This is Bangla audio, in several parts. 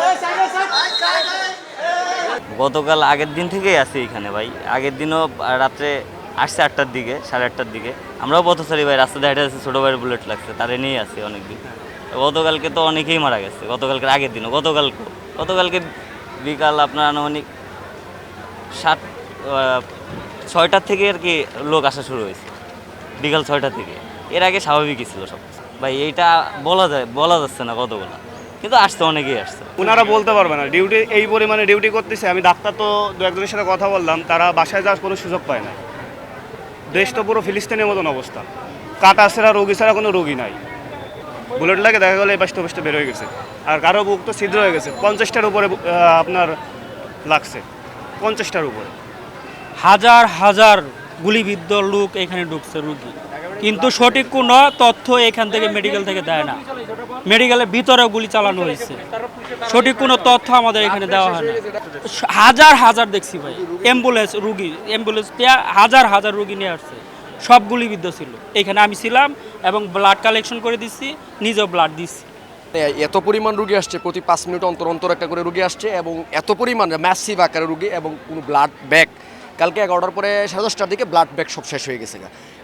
Hey, side, side. Side, side. গতকাল আগের দিন থেকেই আছি এখানে ভাই। আগের দিনও রাত্রে আসছে আটটার দিকে, সাড়ে আটটার দিকে। আমরাও পথচারী ভাই রাস্তাতে হেঁটে আছি ছোটো ভাইয়ের বুলেট লাগছে, তারে নিয়েই অনেক দিন গতকালকে তো অনেকেই মারা গেছে, গতকালকে আগের দিনও গতকালকে গতকালকে বিকাল আপনার আনুমানিক সাত ছয়টার থেকে আর কি লোক আসা শুরু হয়েছে। বিকাল ছয়টা থেকে। এর আগে স্বাভাবিকই ছিল সব। ভাই, এইটা বলা যায়, বলা যাচ্ছে না কতগুলো। কিন্তু আসছে অনেকেই আসছে। ওনারা বলতে পারবে না ডিউটি এই পরিমাণে ডিউটি করতেছে। আমি ডাক্তার তো দু একজনের সাথে কথা বললাম তারা বাসায় যাওয়ার কোনো সুযোগ পায় না দেশ তো পুরো ফিলিস্তিনের মতন অবস্থা। কাটা ছাড়া রোগী ছাড়া কোনো রোগী নাই। বুলেট লাগে দেখা গেলো এই পাশটা পাশটা বের হয়ে গেছে। আর কারও বুক তো ছিদ্র হয়ে গেছে। পঞ্চাশটার উপরে আপনার লাগছে। পঞ্চাশটার উপরে। হাজার হাজার গুলিবিদ্ধ লোক এখানে ঢুকছে রুগী। কিন্তু সঠিক কোনো তথ্য এখান থেকে মেডিকেল থেকে দেয় না। মেডিকেলের ভিতরে গুলি চালানো হয়েছে। সঠিক কোনো তথ্য আমাদের এখানে দেওয়া হয় না। হাজার হাজার দেখছি ভাই, অ্যাম্বুলেন্স রুগী, অ্যাম্বুলেন্স হাজার হাজার রুগী নিয়ে আসছে। সব গুলিবিদ্ধ ছিল। এখানে আমি ছিলাম এবং ব্লাড কালেকশন করে দিচ্ছি নিজেও ব্লাড দিচ্ছি এত পরিমাণ রুগী আসছে, প্রতি পাঁচ মিনিট অন্তর অন্তর একটা করে রুগী আসছে এবং এত পরিমাণ ম্যাসিভ আকারে রুগী এবং কোনো ব্লাড ব্যাগ কালকে এগারোটার পরে সাড়ে দশটার দিকে ব্লাড ব্যাগ সব শেষ হয়ে গেছে।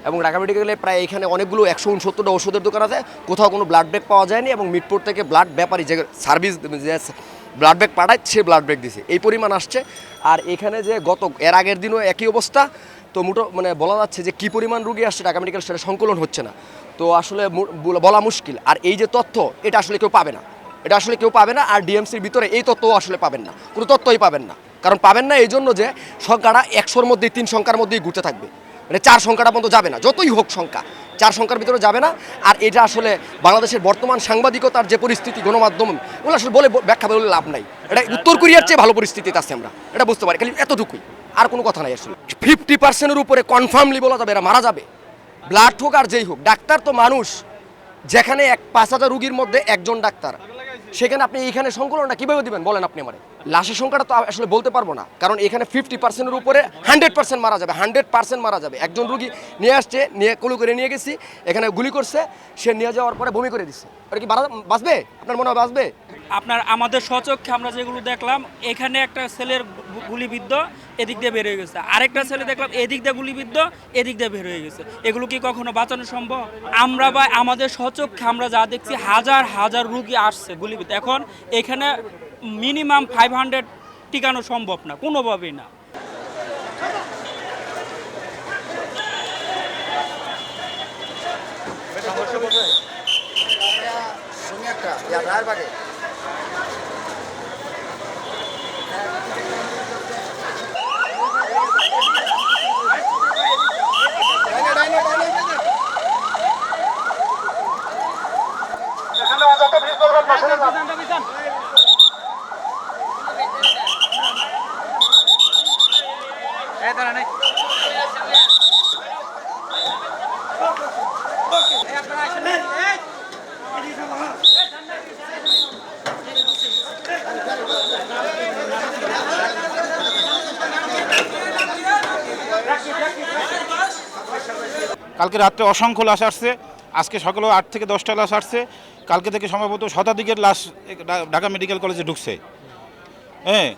এবং ঢাকা মেডিকেলে প্রায় এখানে অনেকগুলো একশো উনসত্তরটা ওষুধের দোকান আছে, কোথাও কোনো ব্লাড ব্যাগ পাওয়া যায়নি এবং মিটপুর থেকে ব্লাড ব্যাপারী যে সার্ভিস যে ব্লাড ব্যাগ পাঠায়, সে ব্লাড ব্যাগ দিছে। এই পরিমাণ আসছে। আর এখানে যে গত, এর আগের দিনও একই অবস্থা। তো মোটো মানে বলা যাচ্ছে যে কী পরিমাণ রুগী আসছে ঢাকা মেডিকেল সেটা সংকলন হচ্ছে না। তো আসলে বলা মুশকিল। আর এই যে তথ্য, এটা আসলে কেউ পাবে না। এটা আসলে কেউ পাবে না। আর ডিএমসির ভিতরে এই তথ্যও আসলে পাবেন না। কোনো তথ্যই পাবেন না। কারণ পাবেন না এই জন্য যে সংখ্যাটা একশোর মধ্যেই, তিন সংখ্যার মধ্যেই ঘুরতে থাকবে। মানে চার সংখ্যাটা পর্যন্ত যাবে না, যতই হোক সংখ্যা। চার সংখ্যার ভিতরে যাবে না। আর এটা আসলে বাংলাদেশের বর্তমান সাংবাদিকতার যে পরিস্থিতি, গণমাধ্যম ওগুলো আসলে বলে ব্যাখ্যা বলে লাভ নাই। এটা উত্তর কোরিয়ার চেয়ে ভালো পরিস্থিতিতে আছে আমরা। এটা বুঝতে পারি, খালি এতটুকুই। আর কোনো কথা নাই আসলে। ফিফটি পার্সেন্টের উপরে কনফার্মলি বলা যাবে এরা মারা যাবে। ব্লাড হোক আর যেই হোক, ডাক্তার তো মানুষ। যেখানে এক পাঁচ হাজার রুগীর মধ্যে একজন ডাক্তার। সেখানে আপনি এইখানে সংকলনটা কীভাবে দিবেন, বলেন আপনি আমারে। লাশের সংখ্যাটা তো আসলে বলতে পারব না। কারণ এখানে ফিফটি পার্সেন্টের উপরে হান্ড্রেড পার্সেন্ট মারা যাবে হান্ড্রেড পার্সেন্ট মারা যাবে। একজন রুগী নিয়ে আসছে, নিয়ে কুলু করে নিয়ে গেছি, এখানে গুলি করছে, সে নিয়ে যাওয়ার পরে বমি করে দিচ্ছে ওটা কি বাঁচবে? আপনার মনে হয় বাঁচবে? আপনার, আমাদের সচক্ষে আমরা যেগুলো দেখলাম, এখানে একটা ছেলের গুলিবিদ্ধ, এদিক দিয়ে বের হয়ে গেছে। আরেকটা ছেলে দেখলাম, এদিক দিয়ে গুলিবিদ্ধ, এদিক দিয়ে বের হয়ে গেছে। এগুলো কি কখনো বাঁচানো সম্ভব? আমরা বা আমাদের সচক্ষে আমরা যা দেখছি, হাজার হাজার রুগী আসছে গুলিবিদ্ধ। এখন এখানে মিনিমাম ফাইভ হান্ড্রেড টিকানো সম্ভব না কোনোভাবেই না। কালকে রাত্রে অসংখ্য লাশ আসছে। আজকে সকালে আট থেকে দশটা লাশ আসছে। কালকে থেকে সম্ভবত শতাধিকের লাশ ঢাকা মেডিকেল কলেজে ঢুকছে। হ্যাঁ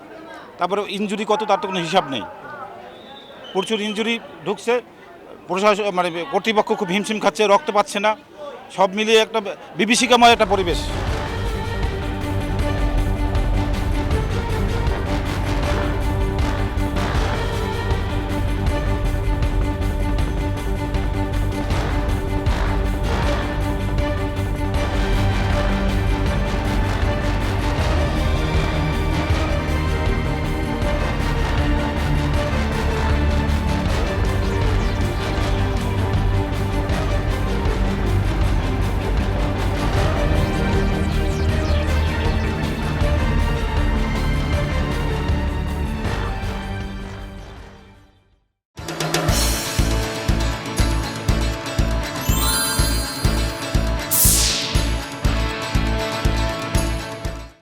তারপরে ইনজুরি কত, তার তো কোনো হিসাব নেই। প্রচুর ইঞ্জুরি ঢুকছে। প্রশাসন মানে কর্তৃপক্ষ খুব হিমশিম খাচ্ছে, রক্ত পাচ্ছে না। সব মিলিয়ে একটা বিভীষিকাময় একটা পরিবেশ।